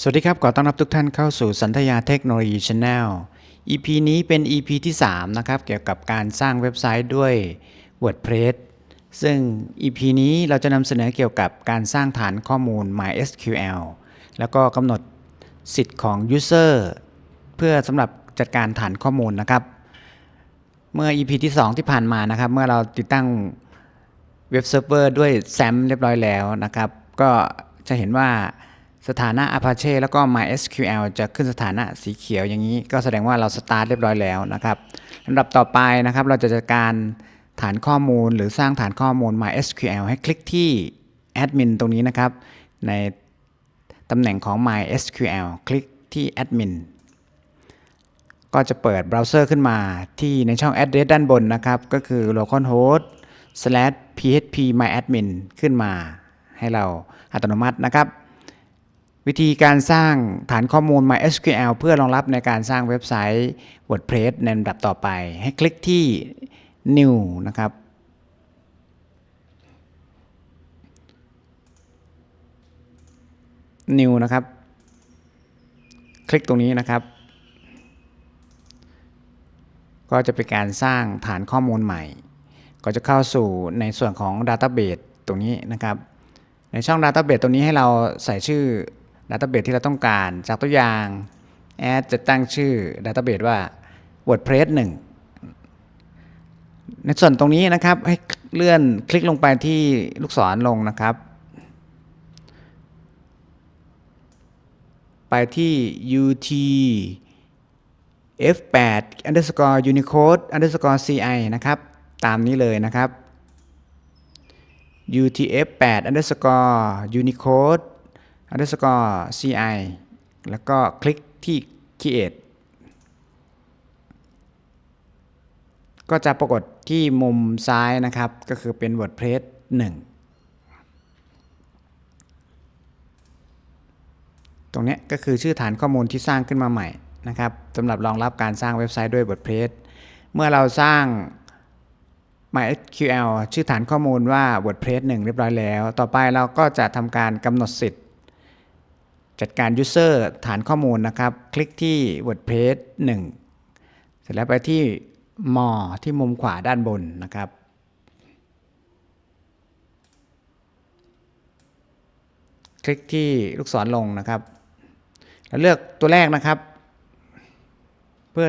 สวัสดีครับขอต้อนรับทุกท่านเข้าสู่สันทยาเทคโนโลยี Channel EP นี้เป็น EP ที่ 3 นะครับ เกี่ยวกับการสร้างเว็บไซต์ด้วย WordPress ซึ่ง EP นี้เราจะนำเสนอเกี่ยวกับการสร้างฐานข้อมูล MySQL แล้วก็กำหนดสิทธิ์ของ User เพื่อสำหรับจัดการฐานข้อมูลนะครับ เมื่อ EP ที่ 2 ที่ผ่านมานะครับ เมื่อเราติดตั้งเว็บเซิร์ฟเวอร์ด้วย SAM เรียบร้อยแล้วนะครับ ก็จะเห็นว่า สถานะ Apache แล้วก็ MySQL จะขึ้นสถานะสีเขียวอย่างนี้ ก็แสดงว่าเราสตาร์ทเรียบร้อยแล้วนะครับลำดับต่อไปนะครับ เราจะจัดการฐานข้อมูลหรือสร้างฐานข้อมูล MySQL ให้คลิกที่ Admin ตรงนี้นะครับ ในตำแหน่งของ MySQL คลิกที่ Admin ก็จะเปิดเบราว์เซอร์ขึ้นมาที่ในช่อง address ด้านบนนะครับ ก็คือ localhost slash php myadmin ขึ้นมาให้เราอัตโนมัตินะครับ วิธีการสร้างฐานข้อมูล MySQL เพื่อรองรับในการสร้างเว็บไซต์ WordPress ในลำดับต่อไป ให้คลิกที่ New นะครับ New นะครับ คลิกตรงนี้นะครับ ก็จะเป็นการสร้างฐานข้อมูลใหม่ ก็จะเข้าสู่ในส่วนของ Database ตรงนี้นะครับ ในช่อง Database ตรงนี้ให้เราใส่ชื่อ Database ที่เราต้องการจากตัวอย่าง Add จะตั้งชื่อ Database ว่า WordPress 1 ในส่วนตรงนี้นะครับให้เลื่อนคลิกลงไปที่ลูกศรลงนะครับ ไปที่ UT F8 underscore Unicode underscore CI นะครับ ตามนี้เลยนะครับ UTF8 underscore Unicode underscore CI แล้วก็คลิกที่ Create ก็จะปรากฏที่มุมซ้ายนะครับ ก็คือเป็น WordPress 1 ตรงนี้ก็คือชื่อฐานข้อมูลที่สร้างขึ้นมาใหม่นะครับสำหรับรองรับการสร้างเว็บไซต์ด้วย WordPress เมื่อเราสร้าง MySQL ชื่อฐานข้อมูลว่า WordPress 1 เรียบร้อยแล้ว ต่อไปเราก็จะทำการกำหนดสิทธิ์ จัดการ User ฐานข้อมูลนะครับ คลิกที่ WordPress 1 เสร็จแล้วไปที่ More ที่มุมขวาด้านบนนะครับ คลิกที่ลูกศรลงนะครับ แล้วเลือกตัวแรกนะครับ เพื่อ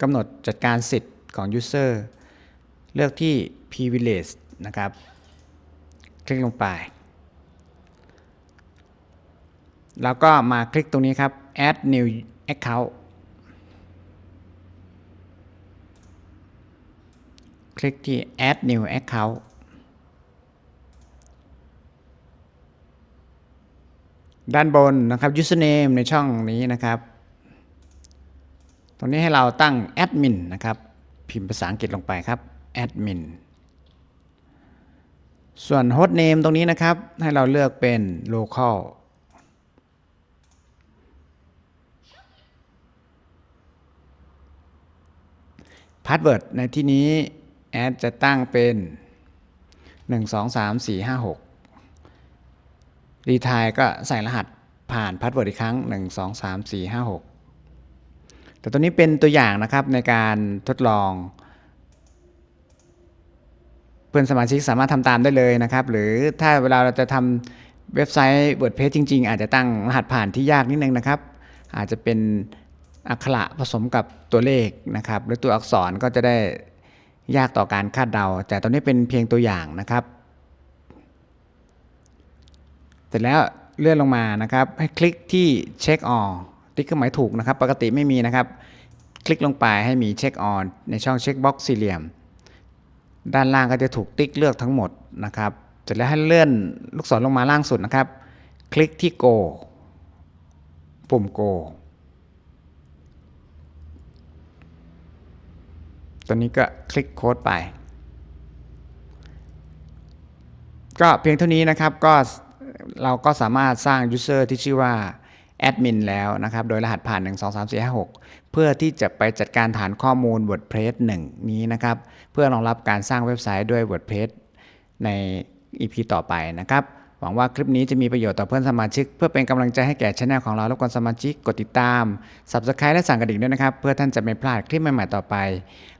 กำหนดจัดการสิทธิ์ของ User เลือกที่ privilege นะครับ คลิกลงไป แล้วก็มาคลิกตรงนี้ครับ add new account คลิกที่ add new account ด้านบนนะครับ username ในช่องนี้นะครับ ตรงนี้ให้เราตั้ง admin นะครับ พิมพ์ภาษาอังกฤษลงไปครับ admin ส่วน hostname ตรงนี้นะครับ ให้เราเลือกเป็น local พาสเวิร์ดในที่นี้แอดจะตั้งเป็น 1 2 3 4 5 6รีทายก็ใส่รหัสผ่านพาสเวิร์ดอีกครั้ง 1 2 3 4 5 6 แต่ตัวนี้เป็นตัวอย่างนะครับในการทดลอง เพื่อนสมาชิกสามารถทำตามได้เลยนะครับ หรือถ้าเวลาเราจะทำเว็บไซต์ WordPress จริง ๆ อาจจะตั้งรหัสผ่านที่ยากนิดนึงนะครับ อาจจะเป็น อักขระผสมกับตัวเลขนะครับหรือตัวอักษรก็จะได้ยากต่อการคาดเดา แต่ตอนนี้เป็นเพียงตัวอย่างนะครับ เสร็จแล้วเลื่อนลงมานะครับ ให้คลิกที่เช็คออติ๊กเครื่องหมายถูกนะครับ ปกติไม่มีนะครับ คลิกลงไปให้มีเช็คออนในช่องเช็คบ็อกซ์สี่เหลี่ยม ด้านล่างก็จะถูกติ๊กเลือกทั้งหมดนะครับ เสร็จแล้วให้เลื่อนลูกศรลงมาล่างสุดนะครับ คลิกที่ go ปุ่ม go ตัวนี้ก็คลิกโค้ดไป ก็เพียงเท่านี้นะครับก็เราก็สามารถสร้าง user ที่ชื่อว่าแอดมินแล้วนะครับ โดยรหัสผ่าน 1 2 3 4 5 6 เพื่อที่จะไปจัดการฐานข้อมูล WordPress 1 นี้นะครับ เพื่อรองรับการสร้างเว็บไซต์ด้วย WordPress ใน EP ต่อไปนะครับ หวังว่าคลิปนี้จะมีประโยชน์ต่อเพื่อนสมาชิก เพื่อเป็นกำลังใจให้แก่ช anel ของเราและกวนสมาชิกกดติดตาม Subscribe และสั่งกระดิ่งด้วยนะครับ เพื่อท่านจะไม่พลาดคลิปใหม่ๆต่อไป